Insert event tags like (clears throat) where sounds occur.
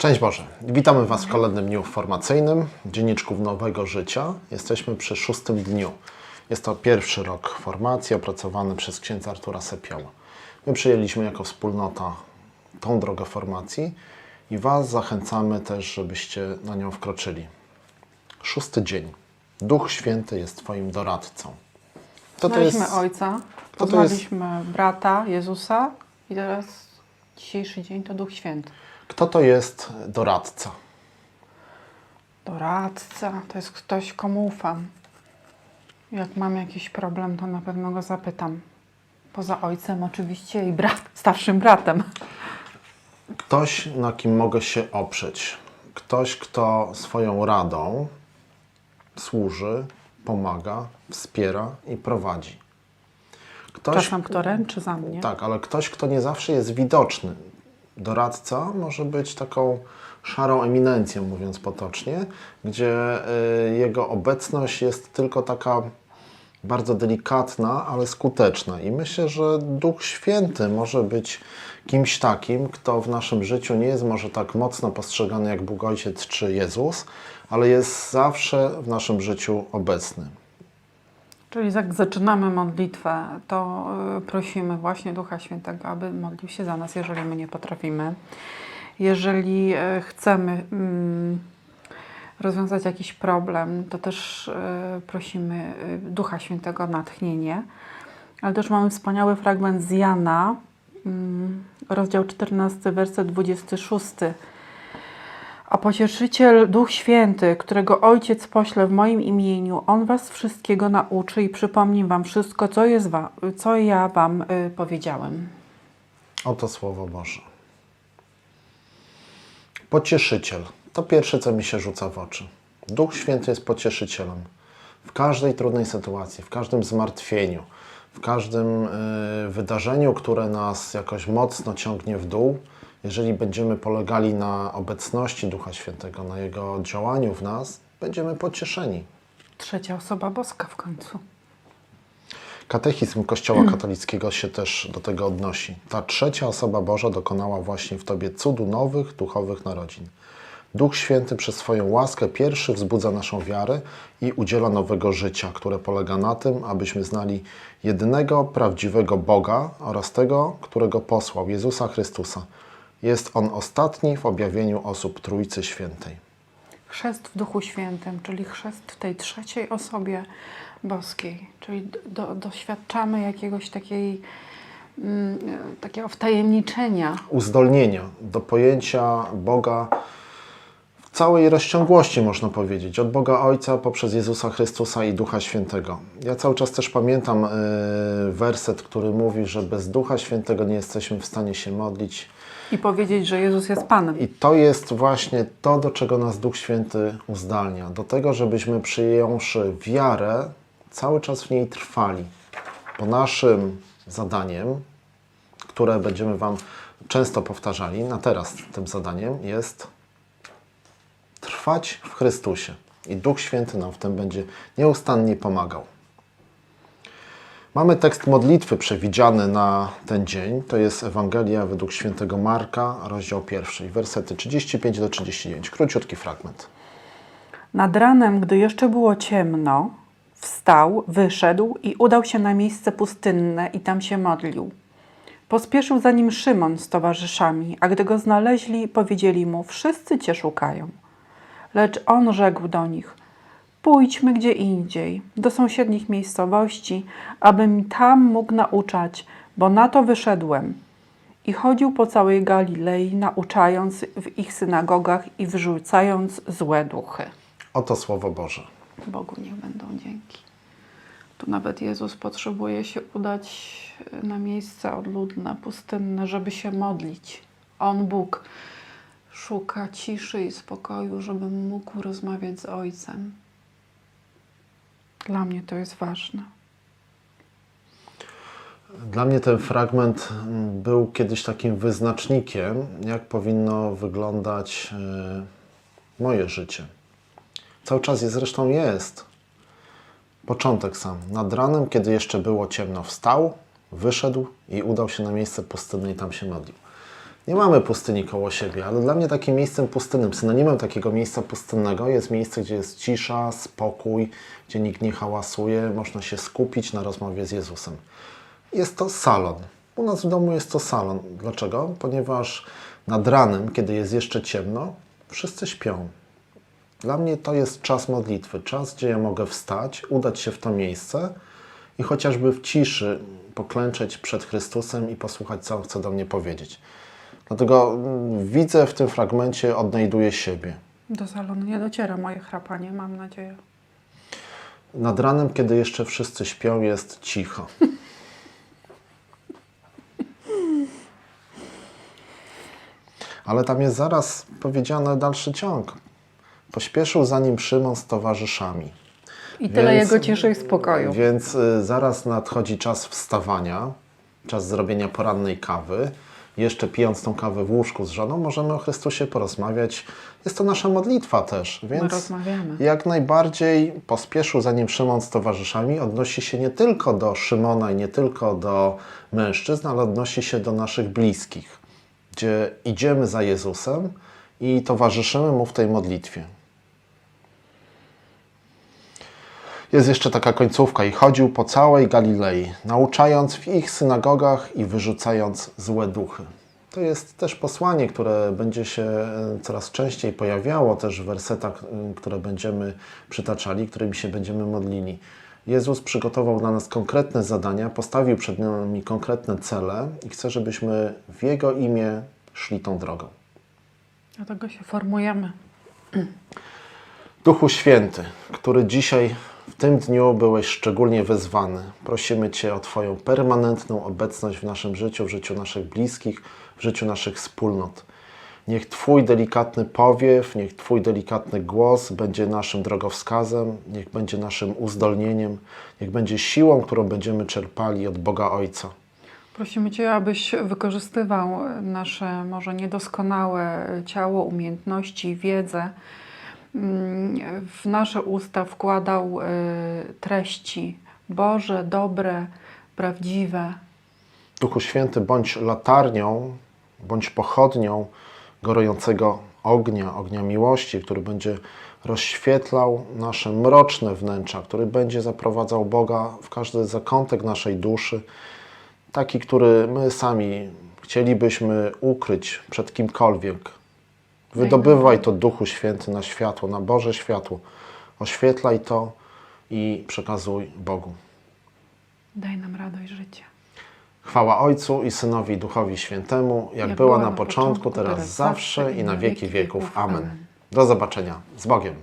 Szczęść Boże. Witamy Was w kolejnym dniu formacyjnym Dzienniczków Nowego Życia. Jesteśmy przy szóstym dniu. Jest to pierwszy rok formacji opracowany przez księdza Artura Sepioła. My przyjęliśmy jako wspólnota tą drogę formacji i Was zachęcamy też, żebyście na nią wkroczyli. Szósty dzień. Duch Święty jest Twoim doradcą. Kto to jest? Ojca, kto to jest- poznaliśmy brata Jezusa i teraz dzisiejszy dzień to Duch Święty. Kto to jest doradca? Doradca to jest ktoś, komu ufam. Jak mam jakiś problem, to na pewno go zapytam. Poza ojcem oczywiście i brat, starszym bratem. Ktoś, na kim mogę się oprzeć. Ktoś, kto swoją radą służy, pomaga, wspiera i prowadzi. Ktoś, Czasem kto ręczy za mnie. tak, ale ktoś, kto nie zawsze jest widoczny. Doradca może być taką szarą eminencją, mówiąc potocznie, gdzie y, jego obecność jest tylko taka bardzo delikatna, ale skuteczna. I myślę, że Duch Święty może być kimś takim, kto w naszym życiu nie jest może tak mocno postrzegany jak Bóg Ojciec czy Jezus, ale jest zawsze w naszym życiu obecny. Czyli jak zaczynamy modlitwę, to y, prosimy właśnie Ducha Świętego, aby modlił się za nas, jeżeli my nie potrafimy. Jeżeli y, chcemy mm, rozwiązać jakiś problem, to też y, prosimy y, Ducha Świętego o natchnienie. Ale też mamy wspaniały fragment z Jana, mm, rozdział 14, werset 26. A pocieszyciel Duch Święty, którego Ojciec pośle w moim imieniu, On was wszystkiego nauczy i przypomni wam wszystko, co, jest wa- co ja wam y, powiedziałem. Oto Słowo Boże. Pocieszyciel. To pierwsze, co mi się rzuca w oczy. Duch Święty jest pocieszycielem. W każdej trudnej sytuacji, w każdym zmartwieniu, w każdym y, wydarzeniu, które nas jakoś mocno ciągnie w dół, jeżeli będziemy polegali na obecności Ducha Świętego, na Jego działaniu w nas, będziemy pocieszeni. Trzecia osoba boska w końcu. Katechizm Kościoła (clears throat) katolickiego się też do tego odnosi. Ta trzecia osoba Boża dokonała właśnie w Tobie cudu nowych, duchowych narodzin. Duch Święty przez swoją łaskę pierwszy wzbudza naszą wiarę i udziela nowego życia, które polega na tym, abyśmy znali jedynego, prawdziwego Boga oraz tego, którego posłał, Jezusa Chrystusa. Jest On ostatni w objawieniu osób Trójcy Świętej. Chrzest w Duchu Świętym, czyli chrzest w tej trzeciej osobie boskiej. Czyli do, doświadczamy jakiegoś takiej, mm, takiego wtajemniczenia. uzdolnienia do pojęcia Boga w całej rozciągłości, można powiedzieć, od Boga Ojca poprzez Jezusa Chrystusa i Ducha Świętego. Ja cały czas też pamiętam y, werset, który mówi, że bez Ducha Świętego nie jesteśmy w stanie się modlić. I powiedzieć, że Jezus jest Panem. I to jest właśnie to, do czego nas Duch Święty uzdalnia. Do tego, żebyśmy przyjąwszy wiarę, cały czas w niej trwali. Bo naszym zadaniem, które będziemy Wam często powtarzali, na teraz tym zadaniem jest trwać w Chrystusie. I Duch Święty nam w tym będzie nieustannie pomagał. Mamy tekst modlitwy przewidziany na ten dzień. To jest Ewangelia według świętego Marka, rozdział pierwszy, wersety 35 do 39. Króciutki fragment. Nad ranem, gdy jeszcze było ciemno, wstał, wyszedł i udał się na miejsce pustynne i tam się modlił. Pospieszył za nim Szymon z towarzyszami, a gdy go znaleźli, powiedzieli mu: Wszyscy cię szukają. Lecz on rzekł do nich: Pójdźmy gdzie indziej, do sąsiednich miejscowości, abym tam mógł nauczać, bo na to wyszedłem. I chodził po całej Galilei, nauczając w ich synagogach i wyrzucając złe duchy. Oto Słowo Boże. Bogu niech będą dzięki. Tu nawet Jezus potrzebuje się udać na miejsce odludne, pustynne, żeby się modlić. On, Bóg, szuka ciszy i spokoju, żeby mógł rozmawiać z Ojcem. Dla mnie to jest ważne. Dla mnie ten fragment mm, był kiedyś takim wyznacznikiem, jak powinno wyglądać e, moje życie. Cały czas jest, zresztą jest. Początek sam. Nad ranem, kiedy jeszcze było ciemno, wstał, wyszedł i udał się na miejsce pustynne i tam się modlił. Nie mamy pustyni koło siebie, ale dla mnie takim miejscem pustynnym, synonimem takiego miejsca pustynnego jest miejsce, gdzie jest cisza, spokój, gdzie nikt nie hałasuje, można się skupić na rozmowie z Jezusem. Jest to salon. U nas w domu jest to salon. Dlaczego? Ponieważ nad ranem, kiedy jest jeszcze ciemno, wszyscy śpią. Dla mnie to jest czas modlitwy, czas, gdzie ja mogę wstać, udać się w to miejsce i chociażby w ciszy poklęczeć przed Chrystusem i posłuchać, co on chce do mnie powiedzieć. Dlatego mm, widzę w tym fragmencie, odnajduję siebie. Do salonu nie dociera moje chrapanie, mam nadzieję. Nad ranem, kiedy jeszcze wszyscy śpią, jest cicho. Ale tam jest zaraz powiedziane dalszy ciąg. Pośpieszył za nim Szymon z towarzyszami. I tyle Więc- jego ciszy i spokoju. Więc y, zaraz nadchodzi czas wstawania, czas zrobienia porannej kawy. Jeszcze pijąc tą kawę w łóżku z żoną, możemy o Chrystusie porozmawiać. Jest to nasza modlitwa też, więc jak najbardziej pospieszył za nim Szymon z towarzyszami. Odnosi się nie tylko do Szymona i nie tylko do mężczyzn, ale odnosi się do naszych bliskich, gdzie idziemy za Jezusem i towarzyszymy Mu w tej modlitwie. Jest jeszcze taka końcówka i chodził po całej Galilei, nauczając w ich synagogach i wyrzucając złe duchy. To jest też posłanie, które będzie się e, coraz częściej pojawiało też w wersetach, e, które będziemy przytaczali, którymi się będziemy modlili. Jezus przygotował dla nas konkretne zadania, postawił przed nami konkretne cele i chce, żebyśmy w Jego imię szli tą drogą. Dlatego się formujemy. Duchu Święty, który dzisiaj w tym dniu byłeś szczególnie wezwany, prosimy Cię o Twoją permanentną obecność w naszym życiu, w życiu naszych bliskich, w życiu naszych wspólnot. Niech Twój delikatny powiew, niech Twój delikatny głos będzie naszym drogowskazem, niech będzie naszym uzdolnieniem, niech będzie siłą, którą będziemy czerpali od Boga Ojca. Prosimy Cię, abyś wykorzystywał nasze może niedoskonałe ciało, umiejętności, wiedzę. W nasze usta wkładał y, treści Boże, dobre, prawdziwe. Duchu Święty, bądź latarnią, bądź pochodnią gorącego ognia, ognia miłości, który będzie rozświetlał nasze mroczne wnętrza, który będzie zaprowadzał Boga w każdy zakątek naszej duszy, taki, który my sami chcielibyśmy ukryć przed kimkolwiek. Wydobywaj to Duchu Święty na światło, na Boże światło. Oświetlaj to i przekazuj Bogu. Daj nam radość życia. Chwała Ojcu i Synowi i Duchowi Świętemu, jak, była na początku, teraz zawsze i na wieki wieków. Amen. Do zobaczenia. Z Bogiem.